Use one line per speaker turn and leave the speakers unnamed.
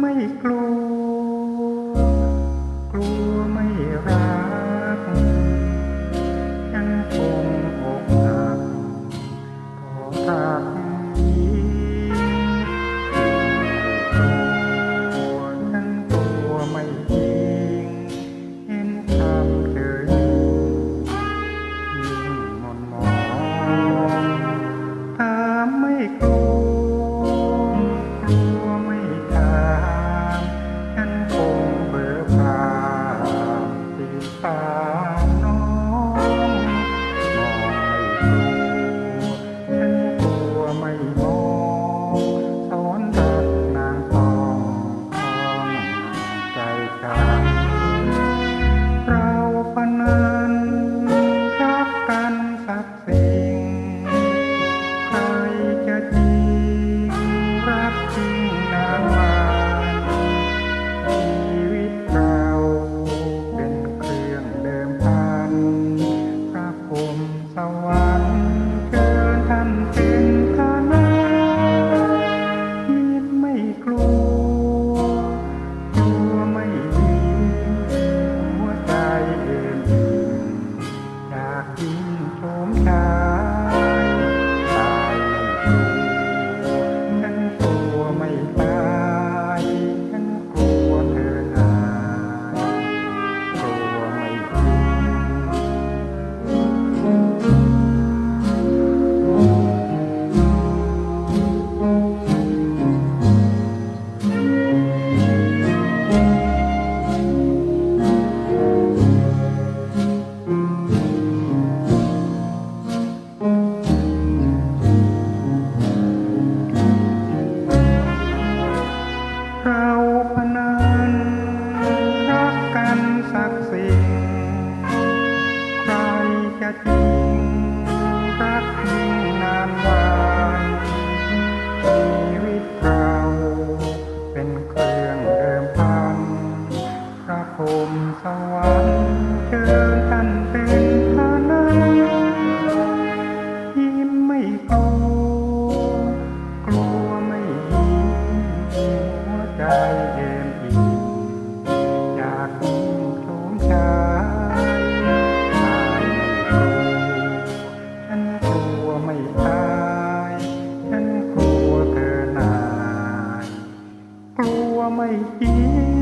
ไม่กลัว พนันรักกันสักสิ่ง ใครจะจริงรักยิ่งนานวานชีวิตเราเป็นเครื่องเดิมพันพระพรมสวรรค์เชิญท่านเป็นพระ ไม่ทิ้ง